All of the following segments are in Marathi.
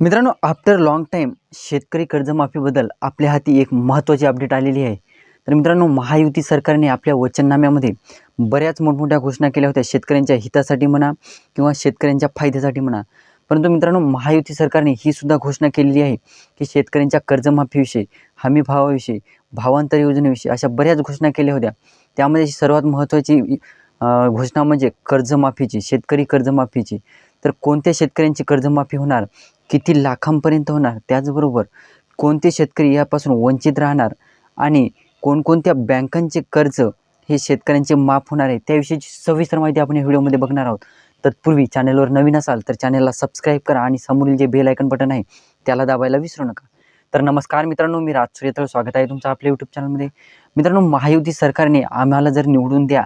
मित्रांनो आफ्टर लाँग टाईम शेतकरी कर्जमाफीबद्दल आपल्या हाती एक महत्त्वाची अपडेट आलेली आहे. तर मित्रांनो महायुती सरकारने आपल्या वचननाम्यामध्ये बऱ्याच मोठमोठ्या घोषणा केल्या होत्या. शेतकऱ्यांच्या हितासाठी म्हणा किंवा शेतकऱ्यांच्या फायद्यासाठी म्हणा. परंतु मित्रांनो महायुती सरकारने ही सुद्धा घोषणा केलेली आहे की शेतकऱ्यांच्या कर्जमाफीविषयी हमी भावाविषयी भावांतर योजनेविषयी अशा बऱ्याच घोषणा केल्या होत्या. त्यामध्ये सर्वात महत्त्वाची घोषणा म्हणजे कर्जमाफीची शेतकरी कर्जमाफीची. तर कोणत्या शेतकऱ्यांची कर्जमाफी होणार? किती लाखांपर्यंत होणार? त्याचबरोबर कोणते शेतकरी यापासून वंचित राहणार? आणि कोणकोणत्या बँकांचे कर्ज हे शेतकऱ्यांचे माफ होणार आहे? त्याविषयीची सविस्तर माहिती आपण या व्हिडिओमध्ये बघणार आहोत. तत्पूर्वी चॅनलवर नवीन असाल तर चॅनलला सबस्क्राईब करा आणि समोरील जे बेल आयकन बटन आहे त्याला दाबायला विसरू नका. तर नमस्कार मित्रांनो मी राज सूर्यतळ. स्वागत आहे तुमचं आपल्या यूट्यूब चॅनलमध्ये. मित्रांनो महायुती सरकारने आम्हाला जर निवडून द्या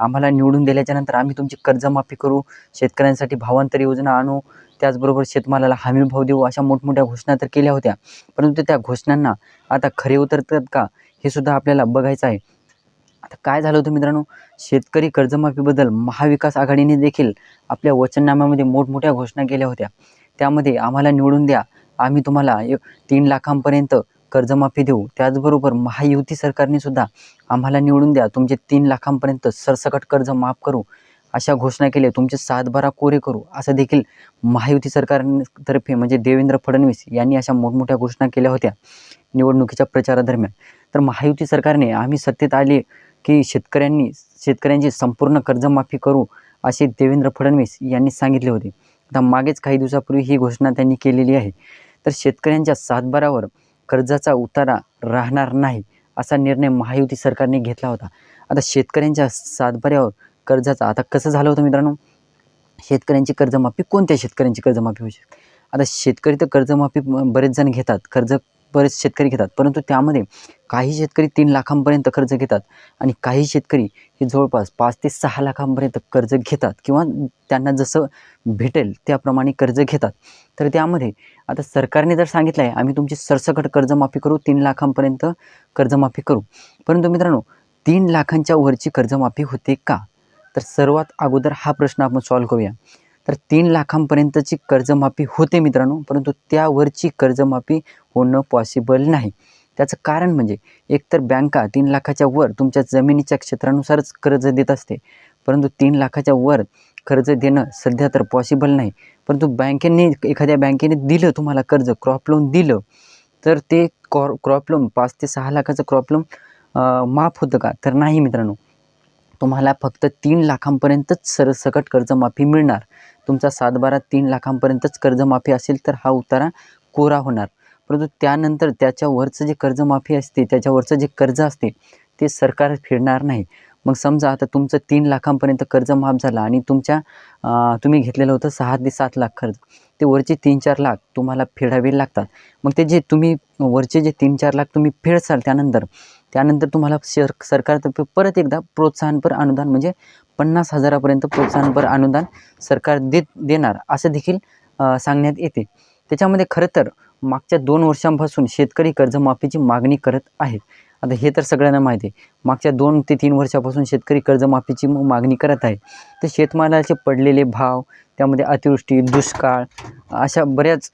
आम्हाला निवडून दिल्याच्यानंतर आम्ही तुमची कर्जमाफी करू शेतकऱ्यांसाठी भावांतर योजना आणू त्याचबरोबर शेतमालाला हमी भाव देऊ अशा मोठमोठ्या घोषणा तर केल्या होत्या. परंतु त्या घोषणांना आता खरे उतरतात का हे सुद्धा आपल्याला बघायचं आहे. आता काय झालं होतं मित्रांनो? शेतकरी कर्जमाफीबद्दल महाविकास आघाडीने देखील आपल्या वचननाम्यामध्ये मोठमोठ्या घोषणा केल्या होत्या. त्यामध्ये आम्हाला निवडून द्या आम्ही तुम्हाला तीन लाखांपर्यंत कर्जमाफी देऊ. त्याचबरोबर महायुती सरकारने सुद्धा आम्हाला निवडून द्या तुमचे तीन लाखांपर्यंत सरसकट कर्ज माफ करू. अशा घोषणा केल्या. तुमचे सातबारा कोरे करू. असं देखील महायुती सरकारतर्फे म्हणजे देवेंद्र फडणवीस यांनी अशा मोठमोठ्या घोषणा केल्या होत्या निवडणुकीच्या प्रचारादरम्यान. तर महायुती सरकारने आम्ही सत्तेत आले की शेतकऱ्यांनी शेतकऱ्यांची संपूर्ण कर्जमाफी करू असे देवेंद्र फडणवीस यांनी सांगितले होते. आता मागेच काही दिवसापूर्वी ही घोषणा त्यांनी केलेली आहे. तर शेतकऱ्यांच्या सातबारावर कर्जाचा उतारा राहणार नाही असा निर्णय महायुती सरकारने घेतला होता. आता शेतकऱ्यांच्या सातबाऱ्यावर कर्जाचा. आता कसं झालं होतं मित्रांनो? शेतकऱ्यांची कर्जमाफी कोणत्या शेतकऱ्यांची कर्जमाफी होऊ शकते? आता शेतकरी तर कर्जमाफी बरेच जण घेतात कर्ज बरेच शेतकरी घेतात परंतु त्यामध्ये काही शेतकरी तीन लाखांपर्यंत कर्ज घेतात आणि काही शेतकरी हे जवळपास पाच ते सहा लाखांपर्यंत कर्ज घेतात किंवा त्यांना जसं भेटेल त्याप्रमाणे कर्ज घेतात. तर त्यामध्ये आता सरकारने जर सांगितलं आहे आम्ही तुमची सरसकट कर्जमाफी करू तीन लाखांपर्यंत कर्जमाफी करू. परंतु मित्रांनो तीन लाखांच्या वरची कर्जमाफी होते का? तर सर्वात अगोदर हा प्रश्न आपण सॉल्व करूया. तर तीन लाखांपर्यंतची कर्जमाफी होते मित्रांनो परंतु त्यावरची कर्जमाफी होणं पॉसिबल नाही. त्याचं कारण म्हणजे एकतर बँका तीन लाखाच्या वर तुमच्या जमिनीच्या क्षेत्रानुसारच कर्ज देत असते परंतु तीन लाखाच्या वर कर्ज देणं सध्या तर पॉसिबल नाही. परंतु बँकेने एखाद्या बँकेने दिलं तुम्हाला कर्ज क्रॉप लोन दिलं तर ते कॉ क्रॉप लोन पाच ते सहा लाखाचं क्रॉप लोन माफ होतं का? तर नाही मित्रांनो. तुम्हाला फक्त तीन लाखांपर्यंतच सरसकट कर्जमाफी मिळणार. तुमचा सातबारा तीन लाखांपर्यंतच कर्जमाफी असेल तर हा उतारा कोरा होणार. परंतु त्यानंतर त्याच्यावरचं जे कर्जमाफी असते त्याच्यावरचं जे कर्ज असते ते सरकार फेडणार नाही. मग समजा आता तुमचं तीन लाखांपर्यंत कर्ज माफ झालं आणि तुमच्या तुम्ही घेतलेलं होतं सहा ते सात लाख कर्ज ते वरचे तीन चार लाख तुम्हाला फेडावे लागतात. मग ते जे तुम्ही वरचे जे तीन चार लाख तुम्ही फेडसाल त्यानंतर त्यानंतर तुम्हाला सर सरकारतर्फे परत एकदा प्रोत्साहनपर अनुदान म्हणजे पन्नास हजारापर्यंत प्रोत्साहनपर अनुदान सरकार देत देणार असं देखील सांगण्यात येते. त्याच्यामध्ये खरं तर मागच्या दोन वर्षांपासून शेतकरी कर्जमाफीची मागणी करत आहेत. आता हे तर सगळ्यांना माहिती आहे. मागच्या दोन ते तीन वर्षापासून शेतकरी कर्जमाफीची मागणी करत आहे तर शेतमालाचे पडलेले भाव त्यामध्ये अतिवृष्टी दुष्काळ अशा बऱ्याच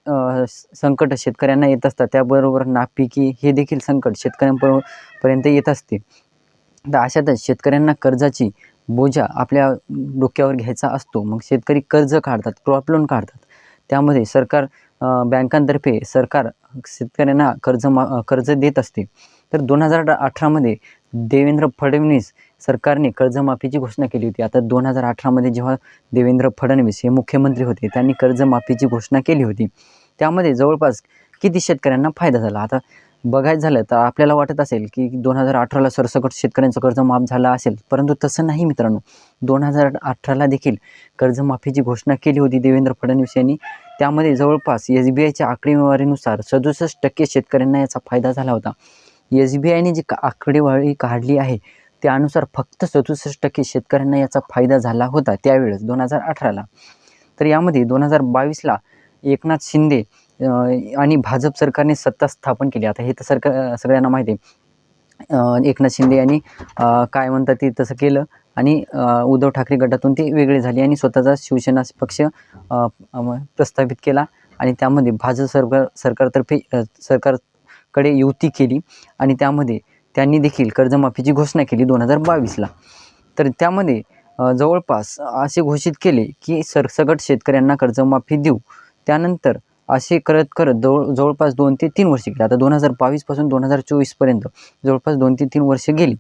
संकट शेतकऱ्यांना येत असतात. त्याबरोबर नापिकी हे देखील संकट शेतकऱ्यांपर्यंत पर्यंत येत असते. तर अशातच शेतकऱ्यांना कर्जाची बोजा आपल्या डोक्यावर घ्यायचा असतो. मग शेतकरी कर्ज काढतात क्रॉप लोन काढतात. त्यामध्ये सरकार बँकांतर्फे सरकार शेतकऱ्यांना कर्ज मा कर्ज देत असते. तर दोन हजार अठरामध्ये देवेंद्र फडणवीस सरकारने कर्जमाफीची घोषणा केली होती. आता दोन हजार अठरामध्ये जेव्हा देवेंद्र फडणवीस हे मुख्यमंत्री होते त्यांनी कर्जमाफीची घोषणा केली होती. त्यामध्ये जवळपास किती शेतकऱ्यांना फायदा झाला? आता बघायचं झालं तर आपल्याला वाटत असेल की दोन हजार अठराला सरसकट शेतकऱ्यांचं कर्ज माफ झालं असेल परंतु तसं नाही मित्रांनो. दोन हजार अठराला देखील कर्जमाफीची घोषणा केली होती देवेंद्र फडणवीस यांनी. त्यामध्ये जवळपास एस बी आयच्या आकडेवारीनुसार सदुसष्ट टक्के शेतकऱ्यांना याचा फायदा झाला होता. एस बी आयने जी का- आकडेवारी काढली आहे त्यानुसार फक्त सदुसष्ट टक्के शेतकऱ्यांना याचा फायदा झाला होता त्यावेळेस दोन हजार अठराला. तर यामध्ये दोन हजार बावीसला एकनाथ शिंदे आणि भाजप सरकारने सत्ता स्थापन केली. आता हे तर सरकार सगळ्यांना माहिती आहे. एकनाथ शिंदे यांनी काय म्हणतात ते तसं केलं आणि उद्धव ठाकरे गटातून ते वेगळे झाले आणि स्वतःचा शिवसेना पक्ष प्रस्थापित केला. आणि त्यामध्ये भाजप सरकार सरकारतर्फे सरकार कडे युती केली आणि त्यामध्ये त्यांनी देखील कर्जमाफीची घोषणा केली दोन हजार बावीसला. तर त्यामध्ये जवळपास असे घोषित केले की सरसकट शेतकऱ्यांना कर्जमाफी देऊ. त्यानंतर असे करत करत जवळ जवळपास दोन ते तीन वर्ष गेले. आता दोन हजार बावीसपासून दोन हजार चोवीसपर्यंत जवळपास दोन ते तीन वर्ष गेली.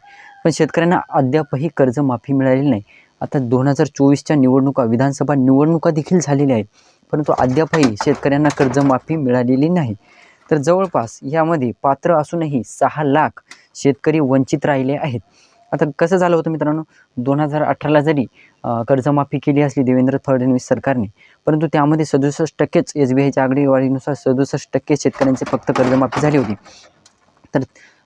पण शेतकऱ्यांना अद्यापही कर्जमाफी मिळालेली नाही. आता दोन हजार चोवीसच्या निवडणुका विधानसभा निवडणुका देखील झालेल्या आहेत. परंतु अद्यापही शेतकऱ्यांना कर्जमाफी मिळालेली नाही. तर जवळपास यामध्ये पात्र असूनही सहा लाख शेतकरी वंचित राहिले आहेत. आता कसं झालं होतं मित्रांनो? दोन हजार अठराला जरी कर्जमाफी केली असली देवेंद्र फडणवीस सरकारने परंतु त्यामध्ये सदुसष्ट टक्केच एस बी आयच्या आकडेवारीनुसार सदुसष्ट टक्के शेतकऱ्यांचे फक्त कर्जमाफी झाली होती. तर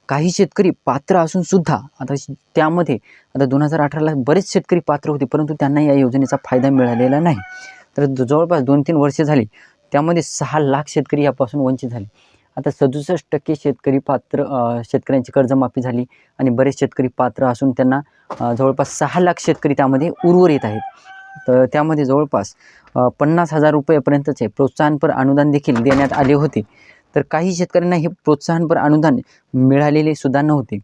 काही शेतकरी पात्र असून सुद्धा आता श- त्यामध्ये आता दोन हजार अठराला बरेच शेतकरी पात्र होते परंतु त्यांना या योजनेचा फायदा मिळालेला नाही. तर जवळपास दोन तीन वर्षे झाली त्यामध्ये सहा लाख शेतकरी यापासून वंचित झाले. आता सदुसष्ट टक्के शेतकरी पात्र शेतकऱ्यांची कर्जमाफी झाली आणि बरेच शेतकरी पात्र असून त्यांना जवळपास सहा लाख शेतकरी त्यामध्ये उर्वरित आहेत. तर त्यामध्ये जवळपास पन्नास हजार रुपयेपर्यंतचे प्रोत्साहनपर अनुदान देखील देण्यात आले होते. तर काही शेतकऱ्यांना हे प्रोत्साहनपर अनुदान मिळालेले सुद्धा नव्हते.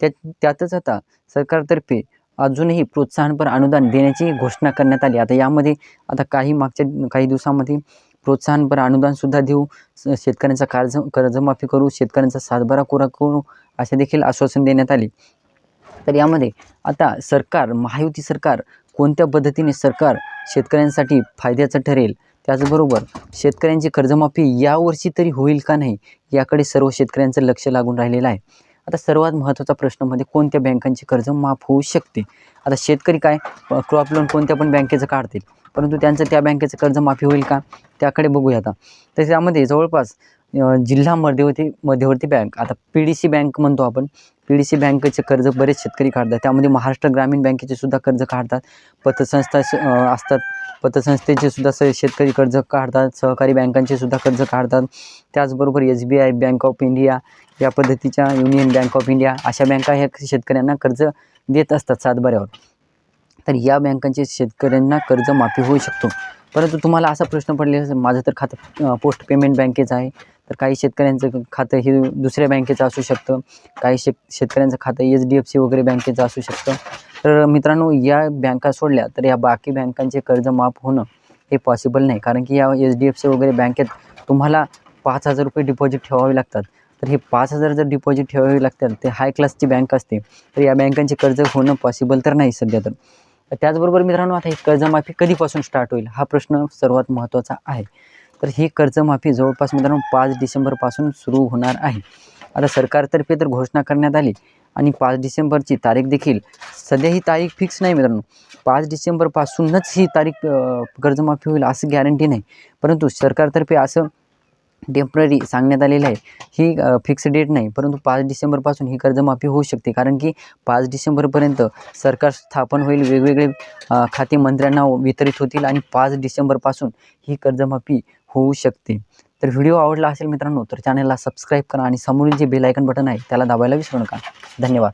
त्या त्यातच आता सरकारतर्फे अजूनही प्रोत्साहनपर अनुदान देण्याची घोषणा करण्यात आली. आता यामध्ये आता काही मागच्या काही दिवसामध्ये प्रोत्साहनपर अनुदानसुद्धा देऊ. स- शेतकऱ्यांचा कर्ज कर्जमाफी करू शेतकऱ्यांचा सातबारा कोरा करू असे देखील आश्वासन देण्यात आले. तर यामध्ये आता सरकार महायुती सरकार कोणत्या पद्धतीने सरकार शेतकऱ्यांसाठी फायद्याचं ठरेल? त्याचबरोबर शेतकऱ्यांची कर्जमाफी यावर्षी तरी होईल का नाही? याकडे सर्व शेतकऱ्यांचं लक्ष लागून राहिलेलं आहे. आता सर्वात महत्त्वाचा प्रश्न म्हणजे कोणत्या बँकांची कर्ज माफ होऊ शकते? आता शेतकरी काय क्रॉप लोन कोणत्या पण बँकेचं काढतील परंतु त्यांचं त्या बँकेचं कर्ज माफी होईल का? त्याकडे बघूया आता. तर त्यामध्ये जवळपास जिल्हा मध्यवर्ती मध्यवर्ती बँक. आता पी डी सी बँक म्हणतो आपण. पी डी सी बँकेचे कर्ज बरेच शेतकरी काढतात. त्यामध्ये महाराष्ट्र ग्रामीण बँकेचे सुद्धा कर्ज काढतात. पतसंस्था असतात. पतसंस्थेचे सुद्धा स शेतकरी कर्ज काढतात. सहकारी बँकांचे सुद्धा कर्ज काढतात. त्याचबरोबर S B I bank of India या पद्धतीच्या युनियन बँक ऑफ इंडिया अशा बँका ह्या शेतकऱ्यांना कर्ज देत असतात सातबाऱ्यावर. तर या बँकांचे शेतकऱ्यांना कर्ज माफी होऊ शकतो. परंतु तुम्हाला असा प्रश्न पडलेला माझं तर खातं पोस्ट पेमेंट बँकेचं आहे. तर काही शेतकऱ्यांचं खातं हे दुसऱ्या बँकेचं असू शकतं. काही शेत शेतकऱ्यांचं खातं एच डी एफ सी वगैरे बँकेचं असू शकतं. तर मित्रांनो या बँका सोडल्या तर या बाकी बँकांचे कर्ज माफ होणं हे पॉसिबल नाही. कारण की या एच डी एफ सी वगैरे बँकेत तुम्हाला पाच हजार रुपये डिपॉझिट ठेवावे लागतात. तर हे पाच हजार जर डिपॉझिट ठेवावे लागतात ते हाय क्लासची बँक असते. तर या बँकांचे कर्ज होणं पॉसिबल तर नाही सध्या तर. त्याचबरोबर मित्रांनो आता ही कर्जमाफी कधीपासून स्टार्ट होईल हा प्रश्न सर्वात महत्त्वाचा आहे. तर ही कर्जमाफी जवळपास मित्रांनो पाच डिसेंबरपासून सुरू होणार आहे. आता सरकारतर्फे तर घोषणा करण्यात आली आणि पाच डिसेंबरची तारीख देखील सध्या ही तारीख फिक्स नाही मित्रांनो. पाच डिसेंबरपासूनच ही तारीख कर्जमाफी होईल असं गॅरंटी नाही. परंतु सरकारतर्फे असं टेंपररी सांगण्यात आलेलं आहे. ही फिक्स डेट नाही. परंतु पाच डिसेंबरपासून ही कर्जमाफी होऊ शकते. कारण की पाच डिसेंबरपर्यंत सरकार स्थापन होईल. वेगवेगळे खाते मंत्र्यांना वितरित होतील आणि पाच डिसेंबरपासून ही कर्जमाफी होऊ शकते. तर व्हिडिओ आवडला असेल मित्रांनो तर चॅनलला सबस्क्राईब करा आणि समोरील जे बेल आयकन बटन आहे त्याला दाबायला विसरू नका. धन्यवाद.